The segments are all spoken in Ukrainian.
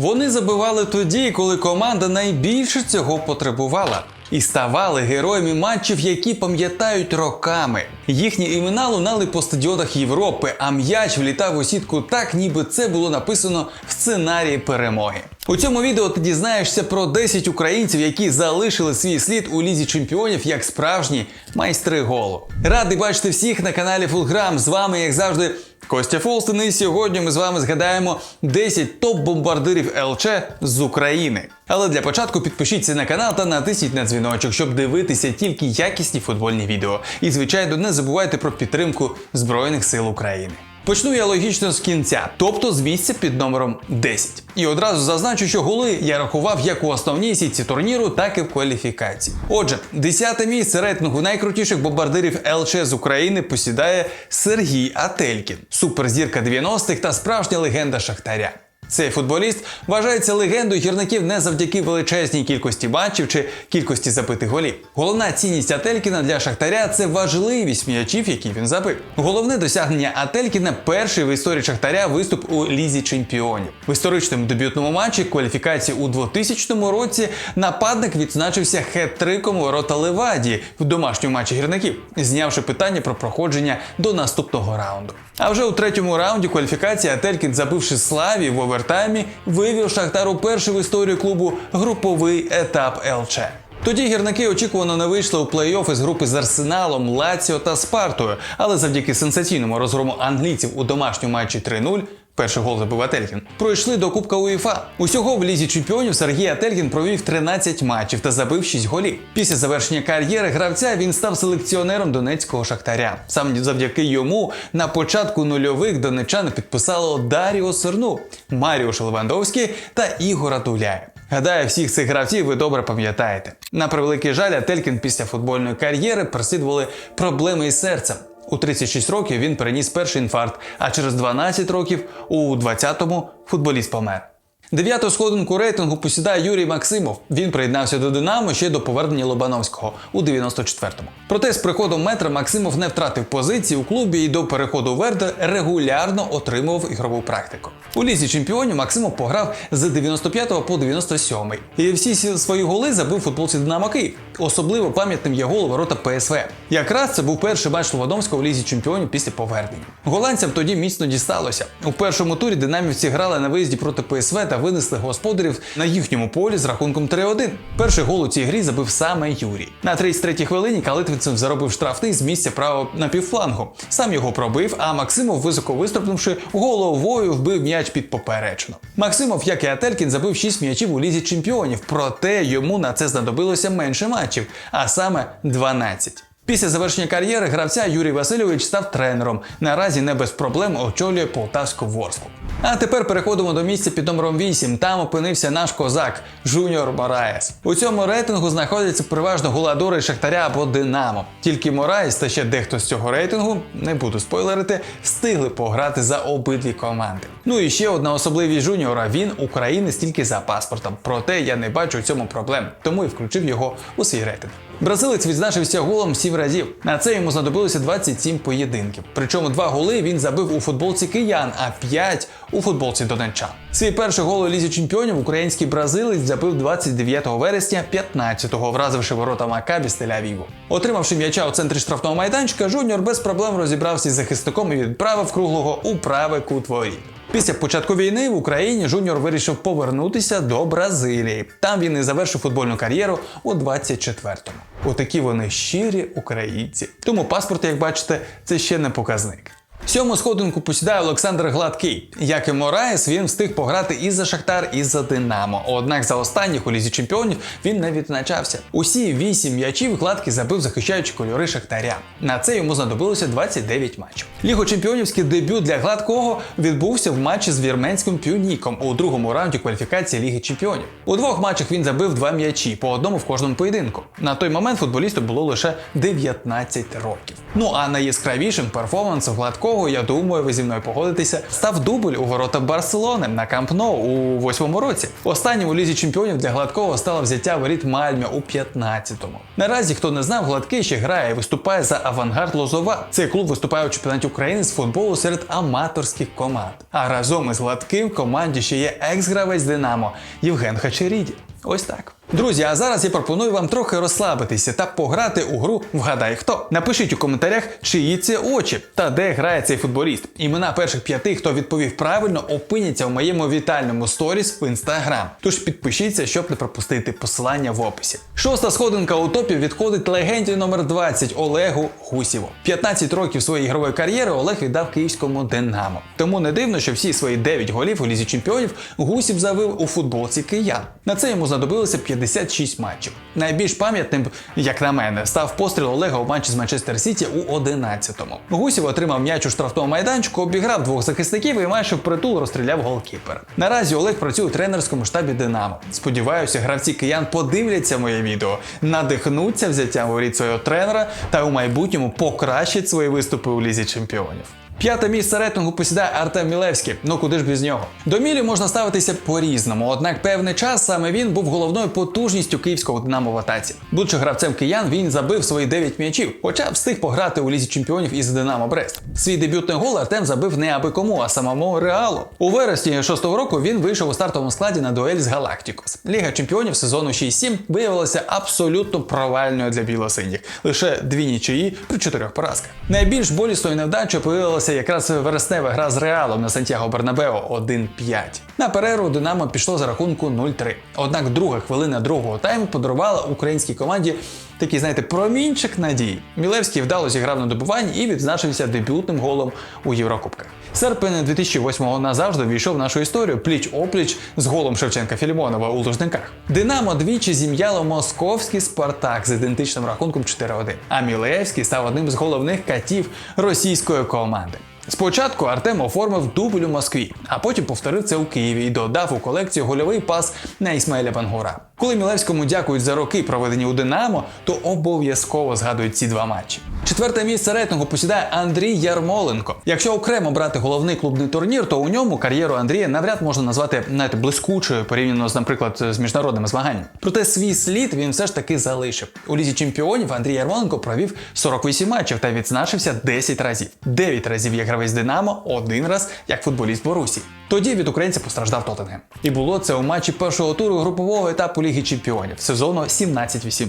Вони забивали тоді, коли команда найбільше цього потребувала. І ставали героями матчів, які пам'ятають роками. Їхні імена лунали по стадіонах Європи, а м'яч влітав у сітку так, ніби це було написано в сценарії перемоги. У цьому відео ти дізнаєшся про 10 українців, які залишили свій слід у лізі чемпіонів як справжні майстри голу. Радий бачити всіх на каналі Фулграм. З вами, як завжди, Костя Фолстин. І сьогодні ми з вами згадаємо 10 топ-бомбардирів ЛЧ з України. Але для початку підпишіться на канал та натисніть на дзвіночок, щоб дивитися тільки якісні футбольні відео. І, звичайно, не забувайте про підтримку Збройних сил України. Почну я логічно з кінця, тобто з місця під номером 10. І одразу зазначу, що голи я рахував як у основній сітці турніру, так і в кваліфікації. Отже, 10 місце рейтингу найкрутіших бомбардирів ЛЧ з України посідає Сергій Ателькін, суперзірка 90-х та справжня легенда Шахтаря. Цей футболіст вважається легендою гірників не завдяки величезній кількості матчів чи кількості забитих голів. Головна цінність Ателькіна для Шахтаря це важливість м'ячів, які він забив. Головне досягнення Ателькіна перший в історії Шахтаря виступ у лізі чемпіонів. В історичному дебютному матчі кваліфікації у 2000 році нападник відзначився хет-триком ворота Левадії в домашньому матчі гірників, знявши питання про проходження до наступного раунду. А вже у третьому раунді кваліфікації Ателькін, забивши славі в овертаймі, вивів Шахтару перший в історії клубу груповий етап ЛЧ. Тоді гірники очікувано не вийшли у плей-офф із групи з Арсеналом, Лаціо та Спартою, але завдяки сенсаційному розгрому англійців у домашньому матчі 3-0 Перший гол забив Ателькін. Пройшли до Кубка УЄФА. Усього в лізі чемпіонів Сергій Ателькін провів 13 матчів та забив 6 голів. Після завершення кар'єри гравця він став селекціонером донецького шахтаря. Саме завдяки йому на початку нульових донечани підписало Даріо Серну, Маріуш Левандовський та Ігора Дуляєв. Гадаю, всіх цих гравців ви добре пам'ятаєте. На превеликий жаль, Ателькін після футбольної кар'єри переслідували проблеми із серцем. У 36 років він переніс перший інфаркт, а через 12 років у 20-му футболіст помер. Дев'яту сходинку рейтингу посідає Юрій Максимов. Він приєднався до Динамо ще до повернення Лобановського у 94-му. Проте з приходом метра Максимов не втратив позиції у клубі і до переходу Вердер регулярно отримував ігрову практику. У лізі чемпіонів Максимов пограв з 95 по 97 і всі свої голи забив у футболці Динамо Київ. Особливо пам'ятним є гол ворота ПСВ. Якраз це був перший матч Лобановського в лізі чемпіонів після повернення. Голландцям тоді міцно дісталося. У першому турі динамівці грали на виїзді проти ПСВ та винесли господарів на їхньому полі з рахунком 3-1. Перший гол у цій грі забив саме Юрій. На 33-й хвилині Калитвинцев заробив штрафний з місця правого напівфлангу. Сам його пробив, а Максимов, високо вистрибнувши, головою вбив м'яч під поперечину. Максимов, як і Ателькін, забив 6 м'ячів у лізі чемпіонів, проте йому на це знадобилося менше матчів, а саме 12. Після завершення кар'єри гравця Юрій Васильович став тренером. Наразі не без проблем очолює полтавську ворску. А тепер переходимо до місця під номером 8. Там опинився наш козак Жуніор Мораєс. У цьому рейтингу знаходяться переважно гуладори Шахтаря або Динамо. Тільки Мораєс та ще дехто з цього рейтингу, не буду спойлерити, встигли пограти за обидві команди. Ну і ще одна особливість Жуніора: він українець тільки за паспортом. Проте я не бачу у цьому проблем, тому і включив його у свій рейтинг. Бразилець відзначився голом 7 разів. На це йому знадобилося 27 поєдинків. Причому два голи він забив у футболці киян, а 5 у футболці донеччан. Свій перший гол у лізі чемпіонів український бразилець забив 29 вересня 15-го, вразивши ворота Макабі з Тель-Авіву. Отримавши м'яча у центрі штрафного майданчика, Жуніор без проблем розібрався з захисником і відправив круглого у правий кут воріт. Після початку війни в Україні Жуніор вирішив повернутися до Бразилії. Там він і завершив футбольну кар'єру у 24-му. Отакі вони щирі українці. Тому паспорт, як бачите, це ще не показник. Сьому сходинку посідає Олександр Гладкий. Як і Мораєс, він встиг пограти і за Шахтар, і за Динамо. Однак за останніх у лізі чемпіонів він не відзначався. Усі вісім м'ячів Гладкий забив, захищаючи кольори Шахтаря. На це йому знадобилося 29 матчів. Лігочемпіонівський дебют для гладкого відбувся в матчі з вірменським пюніком у другому раунді кваліфікації Ліги Чемпіонів. У двох матчах він забив два м'ячі, по одному в кожному поєдинку. На той момент футболісту було лише 19 років. Ну а найяскравішим перформансом гладкого якого, я думаю, ви зі мною погодитеся, став дубль у ворота Барселони на Камп Ноу у восьмому році. Останнім у лізі чемпіонів для гладкого стало взяття воріт Мальмя у 15-му. Наразі, хто не знав, гладкий ще грає і виступає за авангард Лозова. Цей клуб виступає у чемпіонаті України з футболу серед аматорських команд. А разом із гладким в команді ще є екс-гравець Динамо Євген Хачеріді. Ось так. Друзі, а зараз я пропоную вам трохи розслабитися та пограти у гру Вгадай хто. Напишіть у коментарях, чиї це очі та де грає цей футболіст. Імена перших п'яти, хто відповів правильно, опиняться в моєму вітальному сторіс в інстаграм. Тож підпишіться, щоб не пропустити посилання в описі. Шоста сходинка у топі відходить легенді номер 20 Олегу Гусєву. 15 років своєї ігрової кар'єри Олег віддав київському Динамо. Тому не дивно, що всі свої 9 голів у лізі чемпіонів Гусів завив у футболці киян. На це йому знадобилося 56 матчів. Найбільш пам'ятним, як на мене, став постріл Олега у матчі з Манчестер Сіті у 11-му. Гусів отримав м'яч у штрафному майданчику, обіграв двох захисників і майже впритул розстріляв голкіпер. Наразі Олег працює у тренерському штабі Динамо. Сподіваюся, гравці киян подивляться моє відео, надихнуться взяттям воріт свого тренера та у майбутньому покращать свої виступи у лізі чемпіонів. П'яте місце рейтингу посідає Артем Мілевський. Ну куди ж без нього? До Мілі можна ставитися по-різному, однак певний час саме він був головною потужністю київського динамо в атаці. Будучи гравцем киян, він забив свої 9 м'ячів, хоча встиг пограти у лізі чемпіонів із Динамо Брест. Свій дебютний гол Артем забив не аби кому, а самому реалу. У вересні 6-го року він вийшов у стартовому складі на дуель з Галактикос. Ліга чемпіонів сезону 6-7 виявилася абсолютно провальною для білосиніх. Лише дві нічиї при чотирьох поразках. Найбільш болісною невдачею появилася якраз вереснева гра з Реалом на Сантьяго Бернабео 1-5. На перерву Динамо пішло за рахунку 0-3. Однак друга хвилина другого тайму подарувала українській команді такий, знаєте, промінчик надії. Мілевський вдало зіграв на добуванні і відзначився дебютним голом у Єврокубках. Серпень 2008-го назавжди війшов в нашу історію пліч-опліч з голом Шевченка Філімонова у Лужниках. Динамо двічі зім'яло московський Спартак з ідентичним рахунком 4-1. А Мілевський став одним з головних катів російської команди. Спочатку Артем оформив дубль у Москві, а потім повторив це у Києві і додав у колекцію гольовий пас на Ісмаїля Бангура. Коли Мілевському дякують за роки, проведені у Динамо, то обов'язково згадують ці два матчі. Четверте місце рейтингу посідає Андрій Ярмоленко. Якщо окремо брати головний клубний турнір, то у ньому кар'єру Андрія навряд можна назвати знаєте, блискучою порівняно з, наприклад, з міжнародними змаганнями. Проте свій слід він все ж таки залишив. У лізі чемпіонів Андрій Ярмоленко провів 48 матчів та відзначився 10 разів. 9 разів як гравець Динамо, один раз як футболіст Борусі. Тоді від українця постраждав Тоттенгем. І було це у матчі першого туру групового етапу Ліги Чемпіонів сезону 17-18.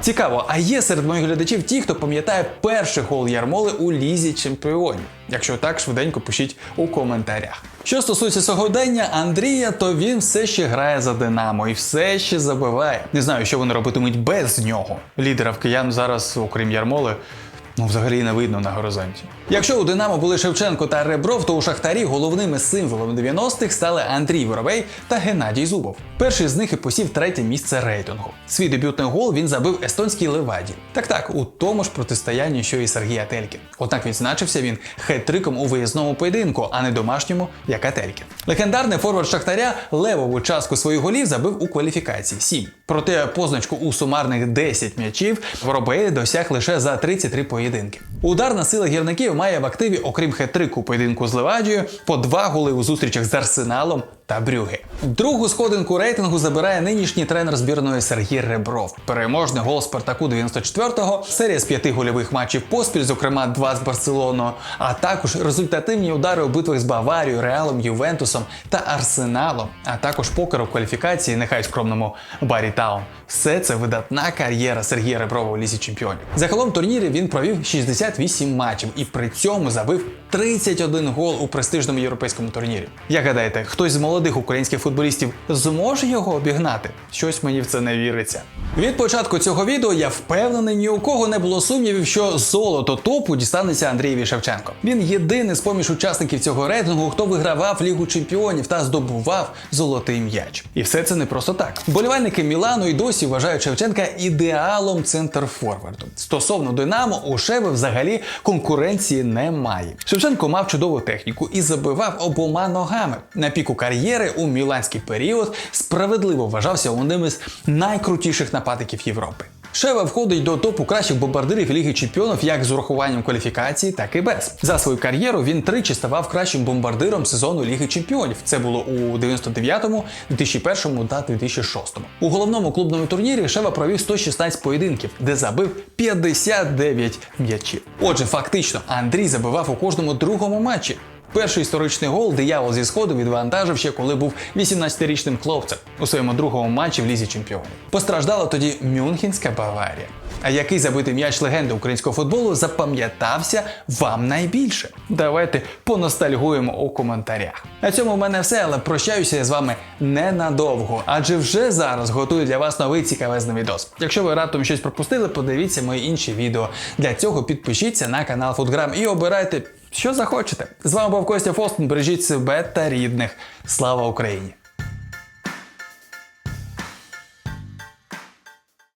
Цікаво, а є серед моїх глядачів ті, хто пам'ятає перший гол Ярмоли у Лізі Чемпіонів? Якщо так, швиденько пишіть у коментарях. Що стосується сьогодення Андрія, то він все ще грає за Динамо і все ще забиває. Не знаю, що вони робитимуть без нього. Лідера в киян зараз, окрім Ярмоли, Ну, взагалі не видно на горизонті. Якщо у Динамо були Шевченко та Ребров, то у Шахтарі головними символами 90-х стали Андрій Воробей та Геннадій Зубов. Перший з них і посів третє місце рейтингу. Свій дебютний гол він забив естонській Леваді. Так так, у тому ж протистоянні, що і Сергій Ателькін. Однак відзначився він хет-триком у виїзному поєдинку, а не домашньому, як Ателькін. Легендарний форвард Шахтаря левову частку своїх голів забив у кваліфікації 7. Проте позначку у сумарних 10 м'ячів Воробей досяг лише за 33 поєдинки. Ударна сила гірників має в активі, окрім хет-трику поєдинку з Левадією, по два голи у зустрічах з Арсеналом та Брюге. Другу сходинку рейтингу забирає нинішній тренер збірної Сергій Ребров. Переможний гол Спартаку 94-го, серія з п'яти гольових матчів поспіль, зокрема два з Барселоною, а також результативні удари у битвах з Баварією, Реалом, Ювентусом та Арсеналом, а також покер у кваліфікації, нехай скромному Барі Таун. Все це видатна кар'єра Сергія Реброва у лісі чемпіонів. Загалом турнірі він провів 68 матчів і при цьому забив 31 гол у престижному європейському турнірі. Як гадаєте, хтось з молодих українських футболістів зможе його обігнати? Щось мені в це не віриться. Від початку цього відео я впевнений, ні у кого не було сумнівів, що золото топу дістанеться Андрієві Шевченко. Він єдиний з поміж учасників цього рейтингу, хто вигравав Лігу чемпіонів та здобував золотий м'яч. І все це не просто так. Болівальники Мілану і досі вважають Шевченка ідеалом центр-форварду. Стосовно Динамо, у Шеви взагалі конкуренції немає. Шевченко мав чудову техніку і забивав обома ногами. На піку кар'єри у міланський період справедливо вважався одним із найкрутіших нападників Європи. Шева входить до топу кращих бомбардирів Ліги Чемпіонів як з урахуванням кваліфікації, так і без. За свою кар'єру він тричі ставав кращим бомбардиром сезону Ліги Чемпіонів. Це було у 99-му, 2001 та 2006. У головному клубному турнірі Шева провів 116 поєдинків, де забив 59 м'ячів. Отже, фактично, Андрій забивав у кожному другому матчі. Перший історичний гол диявол зі сходу відвантажив ще коли був 18-річним хлопцем у своєму другому матчі в лізі чемпіонів. Постраждала тоді Мюнхенська Баварія. А який забитий м'яч легенди українського футболу запам'ятався вам найбільше? Давайте поностальгуємо у коментарях. На цьому в мене все, але прощаюся я з вами ненадовго, адже вже зараз готую для вас новий цікавезний відос. Якщо ви раптом щось пропустили, подивіться мої інші відео. Для цього підпишіться на канал Фудграм і обирайте, що захочете. З вами був Костя Фостон. Бережіть себе та рідних. Слава Україні!